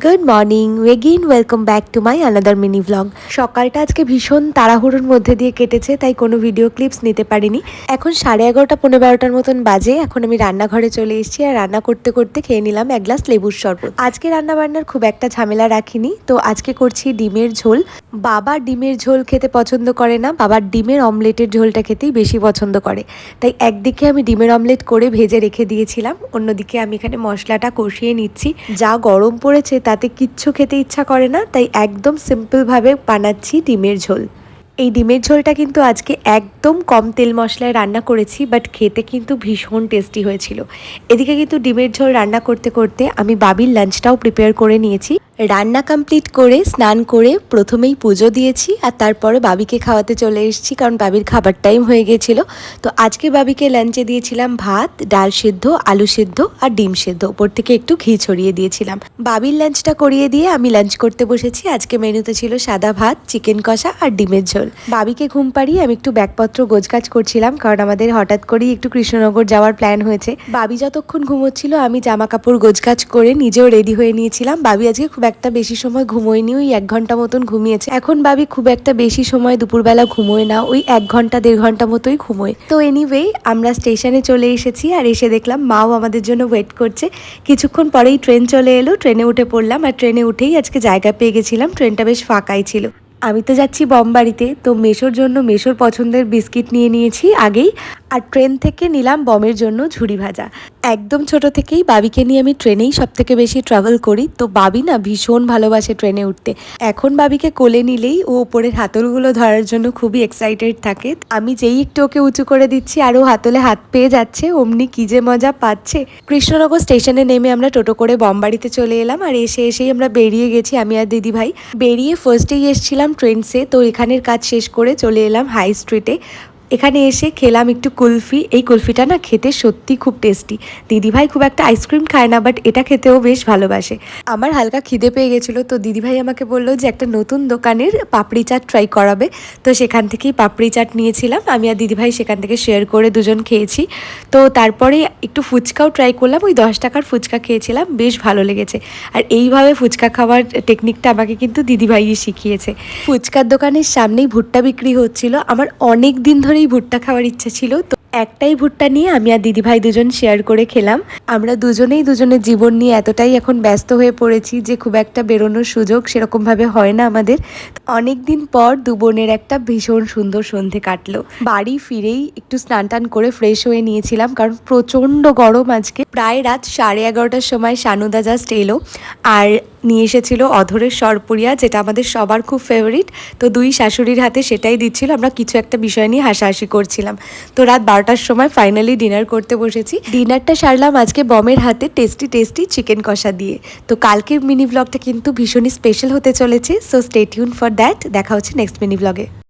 Good morning again welcome back to my another mini vlog সকালটা আজকে ভীষণ তাড়াহুড়োর মধ্যে দিয়ে কেটেছে, তাই কোনো ভিডিও ক্লিপস নিতে পারিনি। এখন সাড়ে এগারোটা পনেরো বারোটার মতন বাজে। এখন আমি রান্নাঘরে চলে এসেছি আর রান্না করতে করতে খেয়ে নিলাম এক গ্লাস লেবুর শরবত। আজকে রান্না বান্নার খুব একটা ঝামেলা রাখিনি। তো আজকে করছি ডিমের ঝোল। বাবা ডিমের ঝোল খেতে পছন্দ করে না। বাবার ডিমের অমলেটের ঝোলটা খেতেই বেশি পছন্দ করে। তাই একদিকে আমি ডিমের অমলেট করে ভেজে রেখে দিয়েছিলাম, অন্যদিকে আমি এখানে মশলাটা কষিয়ে নিচ্ছি। যা গরম পড়েছে তাতে কিচ্ছু খেতে ইচ্ছা করে না তাই একদম সিম্পলভাবে বানাচ্ছি ডিমের ঝোল। এই ডিমের ঝোলটা কিন্তু আজকে একদম কম তেল মশলায় রান্না করেছি বাট খেতে কিন্তু ভীষণ টেস্টি হয়েছিল। এদিকে কিন্তু ডিমের ঝোল রান্না করতে করতে আমি বাবির লাঞ্চটাও প্রিপেয়ার করে নিয়েছি। রান্না কমপ্লিট করে, স্নান করে প্রথমেই পুজো দিয়েছি, আর তারপরে বাবিকে খাওয়াতে চলে এসেছি, কারণ বাবির খাবার টাইম হয়ে গিয়েছিল। তো আজকে বাবিকে লাঞ্চে দিয়েছিলাম ভাত, ডাল সিদ্ধ, আলু সিদ্ধ, আর ডিম সিদ্ধ। ওপর থেকে একটু ঘি ছড়িয়ে দিয়েছিলাম। বাবির লাঞ্চটা করিয়ে দিয়ে আমি লাঞ্চ করতে বসেছি। আজকে মেনুতে ছিল সাদা ভাত চিকেন কষা, আর ডিমের ঝোল। বাবিকে ঘুম পাড়িয়ে আমি একটু ব্যাগপত্র গোজগাজ করছিলাম কারণ আমাদের হঠাৎ করেই একটু কৃষ্ণনগর যাওয়ার প্ল্যান হয়েছে। বাবি যতক্ষণ ঘুমোচ্ছিল, আমি জামা কাপড় গোজগাজ করে নিজেও রেডি হয়ে নিয়েছিলাম। বাবি আজকে খুব একটা বেশি সময় ঘুমোয়নি, ওই এক ঘণ্টা মতন ঘুমিয়েছে। এখন বাবি খুব একটা বেশি সময় দুপুরবেলা ঘুমোয় না, ওই এক ঘণ্টা, দেড় ঘণ্টা মতোই ঘুমোয়। তো এনিওয়ে আমরা স্টেশনে চলে এসেছি আর এসে দেখলাম মাও আমাদের জন্য ওয়েট করছে। কিছুক্ষণ পরেই ট্রেন চলে এলো ট্রেনে উঠে পড়লাম আর ট্রেনে উঠেই আজকে জায়গা পেয়ে গেছিলাম ট্রেনটা বেশ ফাঁকাই ছিল। আমি তো যাচ্ছি বমবাড়িতে তো মেশোর জন্য মেশোর পছন্দের বিস্কিট নিয়ে নিয়েছি আগেই। আর ট্রেন থেকে নিলাম বমের জন্য ঝুড়ি ভাজা। একদম ছোট থেকেই বাবিকে নিয়ে আমি ট্রেনেই সব থেকে বেশি ট্রাভেল করি। তো বাবি না ভীষণ ভালোবাসে ট্রেনে উঠতে। এখন বাবিকে কোলে নিলেই ও ওপরের হাতলগুলো ধরার জন্য খুবই এক্সাইটেড থাকে। আমি যেই একটু ওকে উঁচু করে দিচ্ছি আর ও হাতলে হাত পেয়ে যাচ্ছে, অমনি কি যে মজা পাচ্ছে। কৃষ্ণনগর স্টেশনে নেমে আমরা টোটো করে বমবাড়িতে চলে এলাম আর এসে এসেই আমরা বেরিয়ে গেছি আমি আর দিদি ভাই বেরিয়ে ফার্স্টেই এসেছিলাম ট্রেনসে তো এখানের কাজ শেষ করে চলে এলাম হাই স্ট্রিটে এখানে এসে খেলাম একটু কুলফি। এই কুলফিটা না খেতে সত্যি খুব টেস্টি দিদিভাই খুব একটা আইসক্রিম খায় না বাট এটা খেতেও বেশ ভালোবাসে। আমার হালকা খিদে পেয়ে গেছিল, তো দিদিভাই আমাকে বলল যে, একটা নতুন দোকানের পাপড়ি চাট ট্রাই করাবে। তো সেখান থেকেই পাপড়ি চাট নিয়েছিলাম। আমি আর দিদিভাই সেখান থেকে শেয়ার করে দুজন খেয়েছি। তো তারপরে একটু ফুচকাও ট্রাই করলাম। ওই দশ টাকার ফুচকা খেয়েছিলাম। বেশ ভালো লেগেছে। আর এইভাবে ফুচকা খাওয়ার টেকনিকটা আমাকে কিন্তু দিদিভাইই শিখিয়েছে। ফুচকার দোকানের সামনেই ভুট্টা বিক্রি হচ্ছিল। আমার অনেক দিন ধরেই ভুট্টা খাওয়ার ইচ্ছা ছিল, তো একটাই ভুট্টা নিয়ে আমি আর দিদিভাই দুজন শেয়ার করে খেলাম। আমরা দুজনেই দুজনের জীবন নিয়ে এতটাই এখন ব্যস্ত হয়ে পড়েছি যে খুব একটা বেরোনোর সুযোগ সেরকমভাবে হয় না আমাদের। অনেক দিন পর দু বোনের একটা ভীষণ সুন্দর সন্ধে কাটলো। বাড়ি ফিরেই একটু স্নান টান করে ফ্রেশ হয়ে নিয়েছিলাম, কারণ প্রচণ্ড গরম আজকে। প্রায় রাত সাড়ে এগারোটার সময় সানুদা জাস্ট এলো, আর নিয়ে এসেছিল অধরের সরপুরিয়া, যেটা আমাদের সবার খুব ফেভারিট তো দুই শাশুড়ির হাতে সেটাই দিচ্ছিল। আমরা কিছু একটা বিষয় নিয়ে হাসাহাসি করছিলাম। তো রাত বারোটার সময় ফাইনালি ডিনার করতে বসেছি। ডিনারটা সারলাম আজকে বমের হাতে টেস্টি টেস্টি চিকেন কষা দিয়ে। তো কালকের মিনি ব্লগটা কিন্তু ভীষণই স্পেশাল হতে চলেছে। সো স্টেটিউন ফর দ্যাট দেখা হচ্ছে নেক্সট মিনি ব্লগে